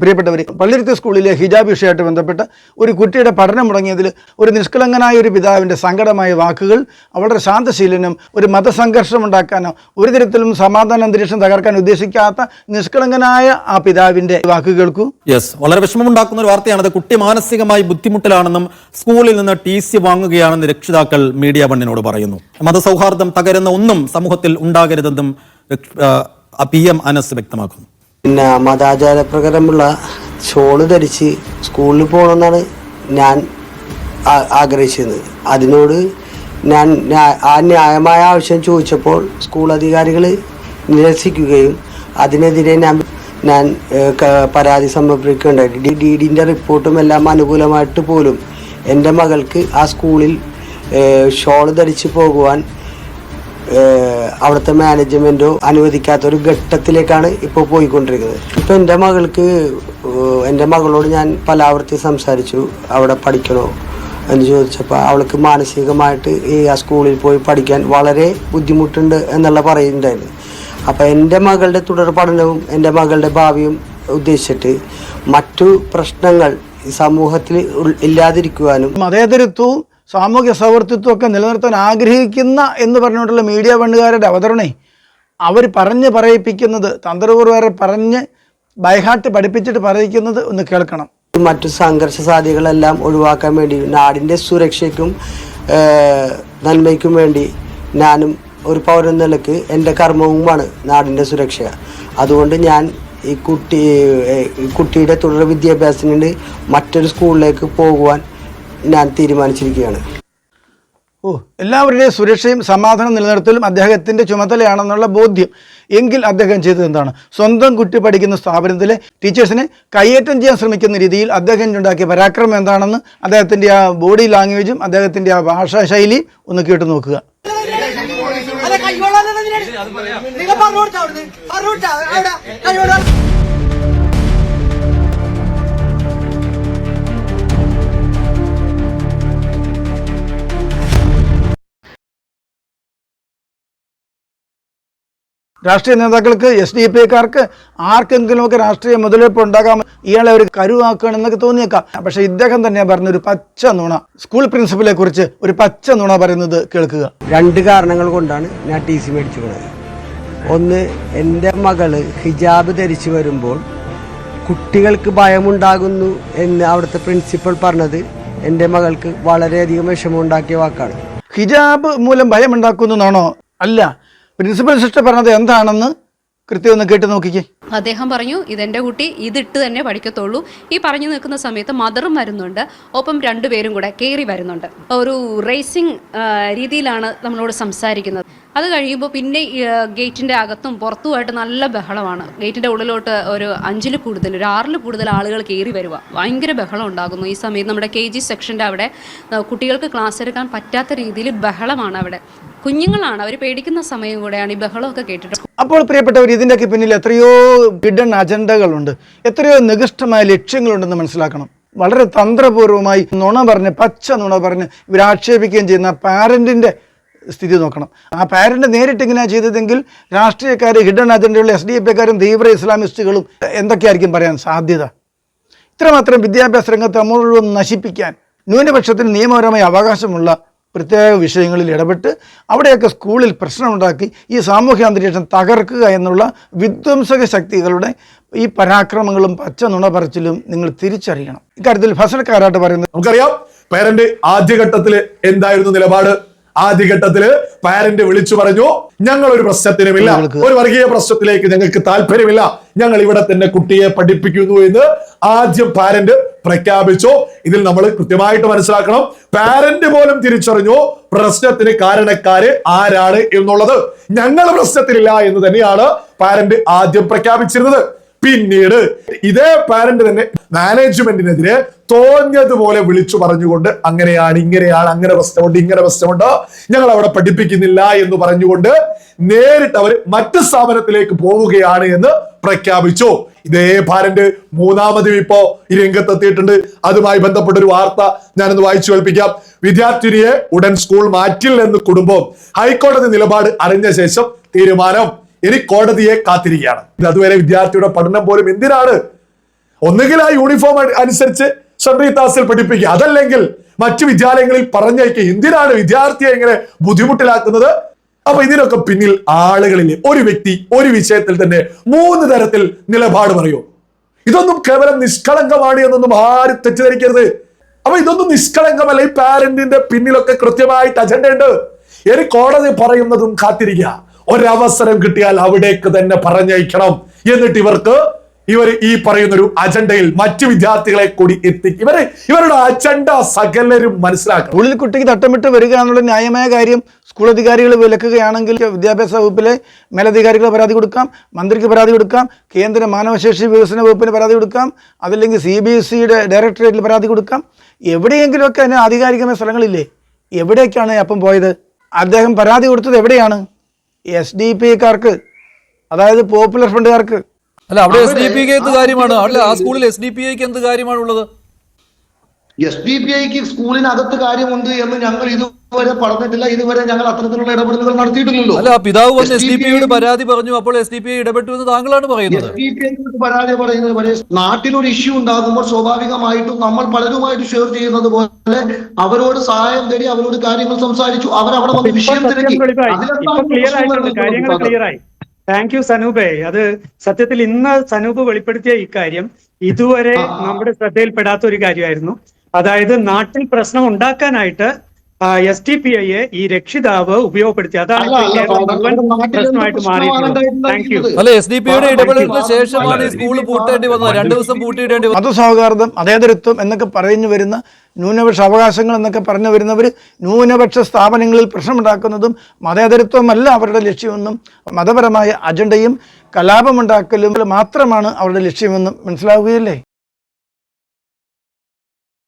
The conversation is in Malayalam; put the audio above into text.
പ്രിയപ്പെട്ടവർ പള്ളിരുത്തി സ്കൂളിലെ ഹിജാബ് വിഷയമായിട്ട് ബന്ധപ്പെട്ട് ഒരു കുട്ടിയുടെ പഠനം മുടങ്ങിയതിൽ ഒരു നിഷ്കളങ്കനായ ഒരു പിതാവിന്റെ സങ്കടമായ വാക്കുകൾ വളരെ ശാന്തശീലനും ഒരു മതസംഘർഷം ഉണ്ടാക്കാനോ ഒരു തരത്തിലും സമാധാന അന്തരീക്ഷം തകർക്കാൻ ഉദ്ദേശിക്കാത്ത നിഷ്കളങ്കനായ ആ പിതാവിന്റെ വാക്ക് കേൾക്കൂ. യെസ് വളരെ വിഷമമുണ്ടാക്കുന്ന ഒരു വാർത്തയാണത് കുട്ടി മാനസികമായി ബുദ്ധിമുട്ടിലാണെന്നും സ്കൂളിൽ നിന്ന് ടി സി വാങ്ങുകയാണെന്ന് രക്ഷിതാക്കൾ മീഡിയ വണ്ണിനോട് പറയുന്നു. മതസൗഹാർദ്ദം തകരുന്ന ഒന്നും സമൂഹത്തിൽ ഉണ്ടാകരുതെന്നും പി എം അനസ് വ്യക്തമാക്കുന്നു. പിന്നെ മതാചാരപ്രകാരമുള്ള ഷോൾ ധരിച്ച് സ്കൂളിൽ പോകണമെന്നാണ് ഞാൻ ആഗ്രഹിച്ചിരുന്നത് അതിനോട് ഞാൻ ആ ന്യായമായ ആവശ്യം ചോദിച്ചപ്പോൾ സ്കൂൾ അധികാരികൾ നിരസിക്കുകയും അതിനെതിരെ ഞാൻ ഞാൻ പരാതി സമർപ്പിക്കുകയുണ്ടായി. ഡി ഡി ഡിന്റെ റിപ്പോർട്ടും എല്ലാം അനുകൂലമായിട്ട് പോലും എന്റെ മകൾക്ക് ആ സ്കൂളിൽ ഷോൾ ധരിച്ച് പോകുവാൻ അവിടുത്തെ മാനേജ്മെന്റോ അനുവദിക്കാത്ത ഒരു ഘട്ടത്തിലേക്കാണ് ഇപ്പോൾ പോയിക്കൊണ്ടിരിക്കുന്നത്. ഇപ്പൊ എന്റെ മകൾക്ക് എന്റെ മകളോട് ഞാൻ പലാവർത്തി സംസാരിച്ചു അവിടെ പഠിക്കണോ എന്ന് ചോദിച്ചപ്പോൾ അവൾക്ക് മാനസികമായിട്ട് ഈ ആ സ്കൂളിൽ പോയി പഠിക്കാൻ വളരെ ബുദ്ധിമുട്ടുണ്ട് എന്നുള്ള പറയുന്നുണ്ടായിരുന്നു. അപ്പോൾ എന്റെ മകളുടെ തുടർ പഠനവും എന്റെ മകളുടെ ഭാവിയും ഉദ്ദേശിച്ചിട്ട് മറ്റു പ്രശ്നങ്ങൾ സമൂഹത്തിൽ ഇല്ലാതിരിക്കുവാനും മതേതരത്വവും സാമൂഹ്യ സൗഹൃദത്വമൊക്കെ നിലനിർത്താൻ ആഗ്രഹിക്കുന്ന എന്ന് പറഞ്ഞുകൊണ്ടുള്ള മീഡിയ പണ്ടുകാരുടെ അവതരണേ അവർ പറഞ്ഞ് പറയിപ്പിക്കുന്നത് തന്ത്രപൂർവം പറഞ്ഞ് ബൈഹാട്ട് പഠിപ്പിച്ചിട്ട് പറയിക്കുന്നത് ഒന്ന് കേൾക്കണം. മറ്റു സംഘർഷ സാധ്യതകളെല്ലാം ഒഴിവാക്കാൻ വേണ്ടി നാടിന്റെ സുരക്ഷയ്ക്കും നന്മയ്ക്കും വേണ്ടി ഞാനും ഒരു പൗരൻ നിലയ്ക്ക് എന്റെ കർമ്മവുമാണ് നാടിന്റെ സുരക്ഷ. അതുകൊണ്ട് ഞാൻ ഈ കുട്ടി കുട്ടിയുടെ തുടർ വിദ്യാഭ്യാസത്തിന് മറ്റൊരു സ്കൂളിലേക്ക് പോകുവാൻ ഞാൻ തീരുമാനിച്ചിരിക്കുകയാണ്. ഓ എല്ലാവരുടെയും സുരക്ഷയും സമാധാനം നിലനിർത്തലും അദ്ദേഹത്തിന്റെ ചുമതലയാണെന്നുള്ള ബോധ്യം എങ്കിൽ അദ്ദേഹം ചെയ്തത് എന്താണ്? സ്വന്തം കുട്ടി പഠിക്കുന്ന സ്ഥാപനത്തിലെ ടീച്ചേഴ്സിനെ കയ്യേറ്റം ചെയ്യാൻ ശ്രമിക്കുന്ന രീതിയിൽ അദ്ദേഹം ഉണ്ടാക്കിയ പരാക്രമം എന്താണെന്ന് അദ്ദേഹത്തിന്റെ ആ ബോഡി ലാംഗ്വേജും അദ്ദേഹത്തിന്റെ ആ ഭാഷാ ശൈലിയും ഒന്ന് കേട്ടു നോക്കുക. നിങ്ങൾ പറഞ്ഞു കൊടുത്താ അവിടുന്ന്. പറഞ്ഞു കൊടുത്താ അവിടെ കൈകൊള്ളാൻ രാഷ്ട്രീയ നേതാക്കൾക്ക് എസ് ഡി പി കാർക്ക് ആർക്കെങ്കിലുമൊക്കെ രാഷ്ട്രീയ മുതലെടുപ്പ് ഉണ്ടാകാം. ഇയാളെ ഒരു കരുവാക്കുകയാണെന്നൊക്കെ തോന്നിയേക്കാം. പക്ഷേ ഇദ്ദേഹം തന്നെ പറഞ്ഞൊരു പച്ച നുണ. സ്കൂൾ പ്രിൻസിപ്പലെ കുറിച്ച് ഒരു പച്ച നുണ പറയുന്നത് കേൾക്കുക. രണ്ട് കാരണങ്ങൾ കൊണ്ടാണ് ഞാൻ ടി സി മേടിച്ചു പോണത്. ഒന്ന് എന്റെ മകൾ ഹിജാബ് ധരിച്ചു വരുമ്പോൾ കുട്ടികൾക്ക് ഭയമുണ്ടാകുന്നു എന്ന് അവിടുത്തെ പ്രിൻസിപ്പൽ പറഞ്ഞത് എന്റെ മകൾക്ക് വളരെയധികം വിഷമമുണ്ടാക്കിയ വാക്കാണ്. ഹിജാബ് മൂലം ഭയമുണ്ടാക്കുന്നു എന്നാണോ അല്ല പ്രിൻസിപ്പൽ സിസ്റ്റർ പറഞ്ഞത് എന്താണെന്ന് കൃത്യം ഒന്ന് കേട്ട് നോക്കിക്കേ. അദ്ദേഹം പറഞ്ഞു ഇതെന്റെ കുട്ടി ഇതിട്ട് തന്നെ പഠിക്കത്തുള്ളൂ. ഈ പറഞ്ഞു നിൽക്കുന്ന സമയത്ത് മദറും വരുന്നുണ്ട്. ഒപ്പം രണ്ടുപേരും കൂടെ കയറി വരുന്നുണ്ട്. ഒരു റേസിംഗ് രീതിയിലാണ് നമ്മളോട് സംസാരിക്കുന്നത്. അത് കഴിയുമ്പോൾ പിന്നെ ഗേറ്റിന്റെ അകത്തും പുറത്തുമായിട്ട് നല്ല ബഹളമാണ്. ഗേറ്റിന്റെ ഉള്ളിലോട്ട് ഒരു അഞ്ചിൽ കൂടുതൽ ഒരു ആറിൽ കൂടുതൽ ആളുകൾ കയറി വരിക ഭയങ്കര ബഹളം ഉണ്ടാകുന്നു. ഈ സമയത്ത് നമ്മുടെ കെ ജി സെക്ഷന്റെ അവിടെ കുട്ടികൾക്ക് ക്ലാസ് എടുക്കാൻ പറ്റാത്ത രീതിയിൽ ബഹളമാണ് അവിടെ. കുഞ്ഞുങ്ങളാണ് അവർ പേടിക്കുന്ന സമയം കൂടെയാണ് ഈ ബഹളമൊക്കെ കേട്ടിട്ട് അപ്പോൾ പ്രിയപ്പെട്ടവർ ഇതിന്റെയൊക്കെ പിന്നിൽ എത്രയോ ഹിഡൻ അജണ്ടകളുണ്ട്. എത്രയോ നികൃഷ്ടമായ ലക്ഷ്യങ്ങളുണ്ടെന്ന് മനസ്സിലാക്കണം. വളരെ തന്ത്രപൂർവമായി നുണ പറഞ്ഞ് പച്ച നുണ പറഞ്ഞ് ഇവർ ആക്ഷേപിക്കുകയും ചെയ്യുന്ന പാരന്റിന്റെ സ്ഥിതി നോക്കണം. ആ പാരന്റ് നേരിട്ട് ഇങ്ങനെയാണ് ചെയ്തതെങ്കിൽ രാഷ്ട്രീയക്കാർ ഹിഡൻ അജണ്ടയുള്ള എസ് ഡി എഫ് എക്കാരും തീവ്ര ഇസ്ലാമിസ്റ്റുകളും എന്തൊക്കെയായിരിക്കും പറയാൻ സാധ്യത? ഇത്രമാത്രം വിദ്യാഭ്യാസ രംഗത്ത് മുഴുവൻ നശിപ്പിക്കാൻ ന്യൂനപക്ഷത്തിന് നിയമപരമായ അവകാശമുള്ള പ്രത്യേക വിഷയങ്ങളിൽ ഇടപെട്ട് അവിടെയൊക്കെ സ്കൂളിൽ പ്രശ്നമുണ്ടാക്കി ഈ സാമൂഹ്യ അന്തരീക്ഷം തകർക്കുക എന്നുള്ള വിധ്വംസക ശക്തികളുടെ ഈ പരാക്രമങ്ങളും പച്ച നുണ പറച്ചിലും നിങ്ങൾ തിരിച്ചറിയണം. ഇക്കാര്യത്തിൽ ഫസൽ കാരാട്ട് പറയുന്നത് നമുക്കറിയാം പേരന്റ് ആദ്യഘട്ടത്തിൽ എന്തായിരുന്നു നിലപാട്? ആദ്യഘട്ടത്തിൽ പാരന്റ് വിളിച്ചു പറഞ്ഞു ഞങ്ങൾ ഒരു പ്രശ്നത്തിനുമില്ല ഒരു വർഗീയ പ്രശ്നത്തിലേക്ക് ഞങ്ങൾക്ക് താല്പര്യമില്ല ഞങ്ങൾ ഇവിടെ തന്നെ കുട്ടിയെ പഠിപ്പിക്കുന്നു എന്ന് ആദ്യം പാരന്റ് പ്രഖ്യാപിച്ചു. ഇതിൽ നമ്മൾ കൃത്യമായിട്ട് മനസ്സിലാക്കണം. പാരന്റ് പോലും തിരിച്ചറിഞ്ഞു പ്രശ്നത്തിന് കാരണക്കാര് ആരാണ് എന്നുള്ളത്. ഞങ്ങൾ പ്രശ്നത്തിലില്ല എന്ന് തന്നെയാണ് പാരന്റ് ആദ്യം പ്രഖ്യാപിച്ചിരുന്നത്. പിന്നീട് ഇതേ പാരന്റ് തന്നെ മാനേജ്മെന്റിനെതിരെ തോന്നിയതുപോലെ വിളിച്ചു പറഞ്ഞുകൊണ്ട് അങ്ങനെയാണ് ഇങ്ങനെയാണ് അങ്ങനെ പ്രശ്നമുണ്ട് ഇങ്ങനെ പ്രശ്നമുണ്ട് ഞങ്ങൾ അവിടെ പഠിപ്പിക്കുന്നില്ല എന്ന് പറഞ്ഞുകൊണ്ട് നേരിട്ട് അവർ മറ്റ് സ്ഥാപനത്തിലേക്ക് പോവുകയാണ് എന്ന് പ്രഖ്യാപിച്ചു. ഇതേ ഭാരന്റെ മൂന്നാമതും ഇപ്പോ ഈ രംഗത്തെത്തിയിട്ടുണ്ട്. അതുമായി ബന്ധപ്പെട്ട ഒരു വാർത്ത ഞാനൊന്ന് വായിച്ചു കേൾപ്പിക്കാം. വിദ്യാർത്ഥിനിയെ ഉടൻ സ്കൂൾ മാറ്റില്ലെന്ന് കുടുംബം ഹൈക്കോടതി നിലപാട് അറിഞ്ഞ ശേഷം തീരുമാനം. ഇനി കോടതിയെ കാത്തിരിക്കുകയാണ്. ഇത് അതുവരെ വിദ്യാർത്ഥിയുടെ പഠനം പോലും എന്തിനാണ് ഒന്നുകിൽ ആ യൂണിഫോം അനുസരിച്ച് സെൻട്രൽ താസിൽ പഠിപ്പിക്കുക. അതല്ലെങ്കിൽ മറ്റു വിദ്യാലയങ്ങളിൽ പറഞ്ഞയക്കുക. എന്തിനാണ് വിദ്യാർത്ഥിയെ ഇങ്ങനെ ബുദ്ധിമുട്ടിലാക്കുന്നത്? അപ്പൊ ഇതിനൊക്കെ പിന്നിൽ ആളുകളിൽ ഒരു വ്യക്തി ഒരു വിഷയത്തിൽ തന്നെ മൂന്ന് തരത്തിൽ നിലപാട് പറയൂ. ഇതൊന്നും കേവലം നിഷ്കളങ്കമാണ് എന്നൊന്നും ആരും തെറ്റിദ്ധരിക്കരുത്. അപ്പൊ ഇതൊന്നും നിഷ്കളങ്കമല്ല. ഈ പാരന്റിന്റെ പിന്നിലൊക്കെ കൃത്യമായിട്ട് അജണ്ട ഉണ്ട്. ഇനി കോടതി പറയുന്നതും കാത്തിരിക്കുക. ഒരവസരം കിട്ടിയാൽ അവിടേക്ക് തന്നെ പറഞ്ഞയക്കണം. എന്നിട്ട് ഇവർക്ക് ഇവർ ഈ പറയുന്ന ഒരു അജണ്ടയിൽ മറ്റു വിദ്യാർത്ഥികളെ കൂടി എത്തിക്കും ഇവർ ഇവരുടെ അജണ്ട സകലരും മനസ്സിലാക്കണം. ഉള്ളിൽ കുട്ടിക്ക് തട്ടമിട്ട് വരിക എന്നുള്ള ന്യായമായ കാര്യം സ്കൂൾ അധികാരികൾ വിലക്കുകയാണെങ്കിൽ വിദ്യാഭ്യാസ വകുപ്പിലെ മേലധികാരികൾ പരാതി കൊടുക്കാം മന്ത്രിക്ക് പരാതി കൊടുക്കാം കേന്ദ്ര മാനവശേഷി വികസന വകുപ്പിന് പരാതി കൊടുക്കാം അതല്ലെങ്കിൽ സി ബി എസ് സിയുടെ ഡയറക്ടറേറ്റിൽ പരാതി കൊടുക്കാം. എവിടെയെങ്കിലുമൊക്കെ അതിന് ആധികാരികമായ സ്ഥലങ്ങളില്ലേ? എവിടേക്കാണ് അപ്പം പോയത്? അദ്ദേഹം പരാതി കൊടുത്തത് എവിടെയാണ്? എസ് ഡി പി കാർക്ക് അതായത് പോപ്പുലർ ഫ്രണ്ടുകാർക്ക്. അല്ല അവിടെ എസ് ഡി പി എന്ത് കാര്യമാണ്. അല്ല ആ സ്കൂളിൽ എസ് ഡി പി ഐക്ക് എന്ത് കാര്യമാണുള്ളത്? എസ് ഡി പി ഐക്ക് സ്കൂളിനകത്ത് കാര്യമുണ്ട് എന്ന് ഞങ്ങൾ ഇതുവരെ പറഞ്ഞിട്ടില്ല. ഇതുവരെ ഞങ്ങൾ അത്തരത്തിലുള്ള ഇടപെടലുകൾ നടത്തിയിട്ടില്ലല്ലോ അല്ല പിതാവ് വന്ന് എസ് ഡി പി ഐയോട് പരാതി പറഞ്ഞു. അപ്പോൾ എസ് ഡി പി ഐ ഇടപെട്ടു എന്ന് താങ്കളാണ് പറയുന്നത്. എസ് ഡി പി ഐക്ക് പരാതി പറയുന്നത് വരെ നാട്ടിലൊരു ഇഷ്യൂ ഉണ്ടാകുമ്പോൾ സ്വാഭാവികമായിട്ടും നമ്മൾ പലരുമായിട്ട് ഷെയർ ചെയ്യുന്നത് പോലെ അവരോട് സഹായം തേടി അവരോട് കാര്യങ്ങൾ സംസാരിച്ചു. അവരവിടെ വന്ന് വിഷയം തിരക്കി. ഇപ്പൊ താങ്ക് യു സനൂപേ. അത് സത്യത്തിൽ ഇന്ന് സനൂപ് വെളിപ്പെടുത്തിയ ഇക്കാര്യം ഇതുവരെ നമ്മുടെ ശ്രദ്ധയിൽപ്പെടാത്ത ഒരു കാര്യമായിരുന്നു. അതായത് നാട്ടിൽ പ്രശ്നം ഉണ്ടാക്കാനായിട്ട് എസ് ടി പി ഐയെ ഈ രക്ഷിതാവ് ഉപയോഗപ്പെടുത്തി. അതാണ് പ്രശ്നമായിട്ട് മാറിയിട്ടുള്ളത്. താങ്ക് അല്ല എസ് ഡി പി ഇടപെടലിന് ശേഷമാണ് സ്കൂൾ പൂട്ടേണ്ടി വന്നത്. രണ്ടു ദിവസം പൂട്ടിയിടേണ്ടി വന്നത്. മതസൗഹാർദ്ദം അതേതരത്വം എന്നൊക്കെ പറഞ്ഞു വരുന്ന ന്യൂനപക്ഷ അവകാശങ്ങൾ എന്നൊക്കെ പറഞ്ഞു വരുന്നവർ ന്യൂനപക്ഷ സ്ഥാപനങ്ങളിൽ പ്രശ്നമുണ്ടാക്കുന്നതും മതേതരത്വമല്ല അവരുടെ ലക്ഷ്യമെന്നും മതപരമായ അജണ്ടയും കലാപമുണ്ടാക്കലും മാത്രമാണ് അവരുടെ ലക്ഷ്യമെന്നും മനസ്സിലാവുകയല്ലേ?